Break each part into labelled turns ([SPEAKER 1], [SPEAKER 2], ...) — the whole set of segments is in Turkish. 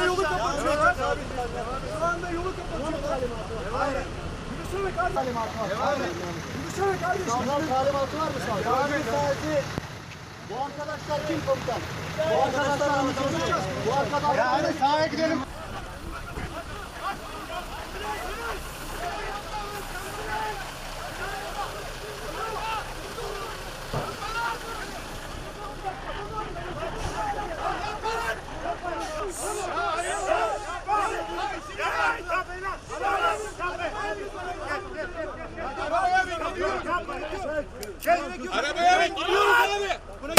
[SPEAKER 1] anda yolu kapatıyorlar. Şu anda yolu kapatıyorlar. Hayır. Yürüsene kardeşim.
[SPEAKER 2] Yürüsene kardeşim. Sağlam talimatı var mı sağlam? Devam et. Bu arkadaşlar kim komutan? Bu arkadaşlar anlatacağız. Bu arkadaşlar. Yani sahaya gidelim.
[SPEAKER 3] Arabaya bin gidiyoruz abi.
[SPEAKER 1] Buna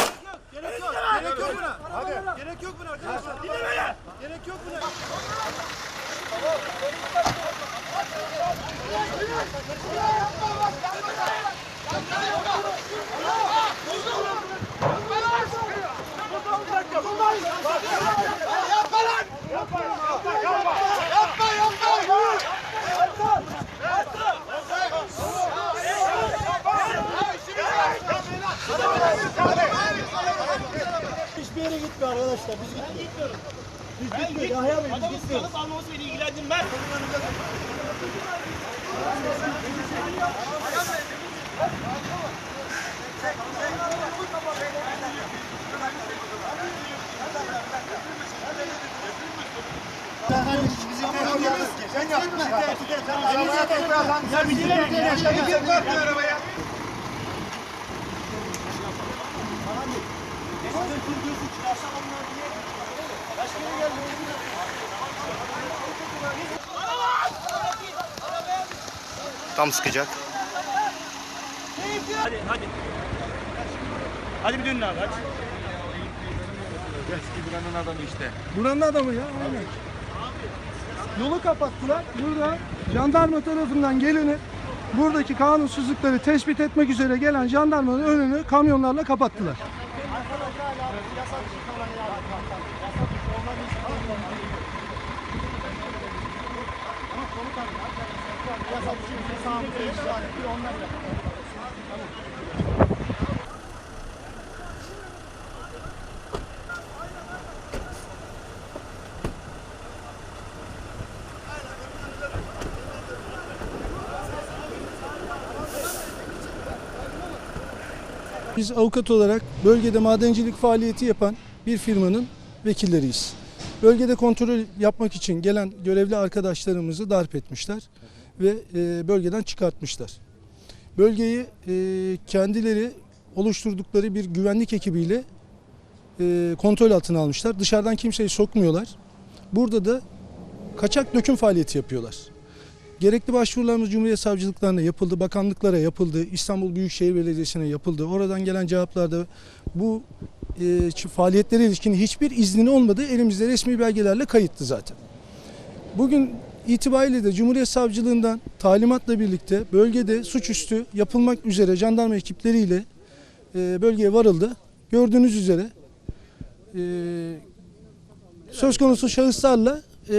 [SPEAKER 1] arkadaşlar.
[SPEAKER 2] Biz gitmiyoruz. Biz gitmiyoruz. Yahya Bey biz
[SPEAKER 3] Adamın
[SPEAKER 2] gitmiyoruz.
[SPEAKER 3] silahı almaması beni ilgilendirmez.
[SPEAKER 2] Sen yapma. Ya bir dinle. Ya arabaya.
[SPEAKER 4] Tam sıkacak.
[SPEAKER 3] Hadi hadi. Hadi bir dönün abi hadi.
[SPEAKER 1] Buranın adamı ya. Aynen. Yolu kapattılar. Burada jandarma tarafından geleni buradaki kanunsuzlukları tespit etmek üzere gelen jandarmanın önünü kamyonlarla kapattılar. Yasa dışı bir sağlık, bir onlar yapıyor. Biz avukat olarak bölgede madencilik faaliyeti yapan bir firmanın vekilleriyiz. Bölgede kontrol yapmak için gelen görevli arkadaşlarımızı darp etmişler ve e, bölgeden çıkartmışlar. Bölgeyi e, kendileri oluşturdukları bir güvenlik ekibiyle e, kontrol altına almışlar. Dışarıdan kimseyi sokmuyorlar. Burada da kaçak döküm faaliyeti yapıyorlar. Gerekli başvurularımız Cumhuriyet Savcılıklarına yapıldı, bakanlıklara yapıldı, İstanbul Büyükşehir Belediyesi'ne yapıldı. Oradan gelen cevaplarda bu e, faaliyetlere ilişkin hiçbir izninin olmadığı elimizde resmi belgelerle kayıtlı zaten. Bugün itibariyle de Cumhuriyet Savcılığından talimatla birlikte bölgede suçüstü yapılmak üzere jandarma ekipleriyle e, bölgeye varıldı. Gördüğünüz üzere e, söz konusu şahıslarla e,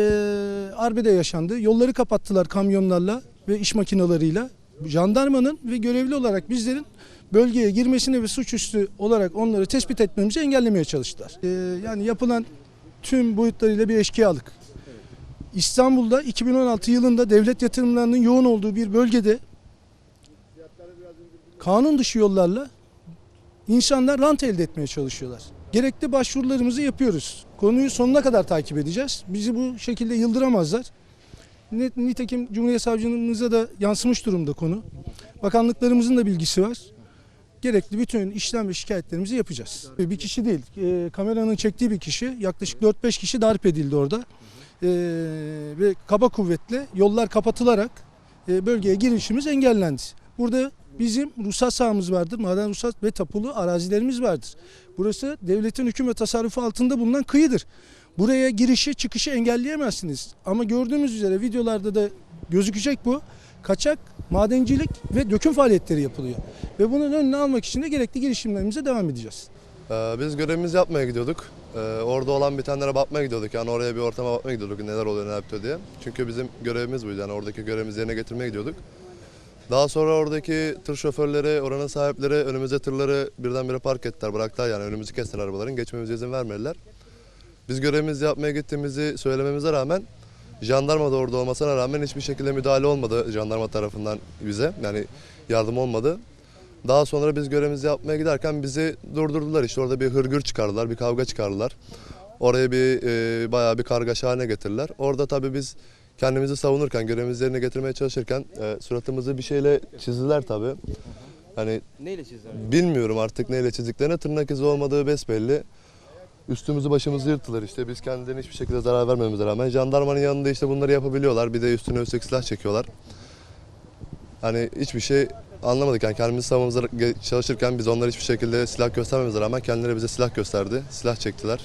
[SPEAKER 1] arbede yaşandı. Yolları kapattılar kamyonlarla ve iş makinalarıyla. Jandarmanın ve görevli olarak bizlerin bölgeye girmesini ve suçüstü olarak onları tespit etmemizi engellemeye çalıştılar. E, yani yapılan tüm boyutlarıyla bir eşkıyalık. İstanbul'da 2016 yılında devlet yatırımlarının yoğun olduğu bir bölgede kanun dışı yollarla insanlar rant elde etmeye çalışıyorlar. Gerekli başvurularımızı yapıyoruz. Konuyu sonuna kadar takip edeceğiz. Bizi bu şekilde yıldıramazlar. Nitekim Cumhuriyet Savcılığımıza da yansımış durumda konu. Bakanlıklarımızın da bilgisi var. Gerekli bütün işlem ve şikayetlerimizi yapacağız. Bir kişi değil, e, kameranın çektiği bir kişi, yaklaşık 4-5 kişi darp edildi orada. E, ve kaba kuvvetle yollar kapatılarak e, bölgeye girişimiz engellendi. Burada bizim ruhsat sahamız vardır, maden ruhsat ve tapulu arazilerimiz vardır. Burası devletin hüküm ve tasarrufu altında bulunan kıyıdır. Buraya girişi çıkışı engelleyemezsiniz. Ama gördüğünüz üzere videolarda da gözükecek bu. Kaçak madencilik ve döküm faaliyetleri yapılıyor. Ve bunun önüne almak için de gerekli girişimlerimize devam edeceğiz.
[SPEAKER 5] Ee, Biz görevimizi yapmaya gidiyorduk. Ee, Orada olan bitenlere bakmaya gidiyorduk. Yani oraya bir ortama bakmaya gidiyorduk neler oluyor neler bitiyor diye. Çünkü bizim görevimiz buydu. Yani oradaki görevimizi yerine getirmeye gidiyorduk. Daha sonra oradaki tır şoförleri, oranın sahipleri önümüze tırları birdenbire park ettiler, bıraktılar yani önümüzü kestiler arabaların. Geçmemize izin vermediler. Biz görevimizi yapmaya gittiğimizi söylememize rağmen Jandarma da orada olmasına rağmen hiçbir şekilde müdahale olmadı jandarma tarafından bize. Yani yardım olmadı. Daha sonra biz görevimizi yapmaya giderken bizi durdurdular. İşte orada bir hırgür çıkardılar, bir kavga çıkardılar. Oraya bir e, bayağı bir kargaşa haline getirdiler. Orada tabii biz kendimizi savunurken, görevimizi yerine getirmeye çalışırken e, suratımızı bir şeyle çizdiler tabii. Hani
[SPEAKER 6] Neyle çizdiler?
[SPEAKER 5] bilmiyorum artık neyle çizdiklerini. Tırnak izi olmadığı besbelli. Üstümüzü başımızı yırttılar işte. Biz kendilerine hiçbir şekilde zarar vermemize rağmen. Jandarmanın yanında işte bunları yapabiliyorlar. Bir de üstüne üstlük silah çekiyorlar. Hani hiçbir şey anlamadık. Yani kendimizi savunmamıza çalışırken biz onlara hiçbir şekilde silah göstermemize rağmen kendileri bize silah gösterdi. Silah çektiler.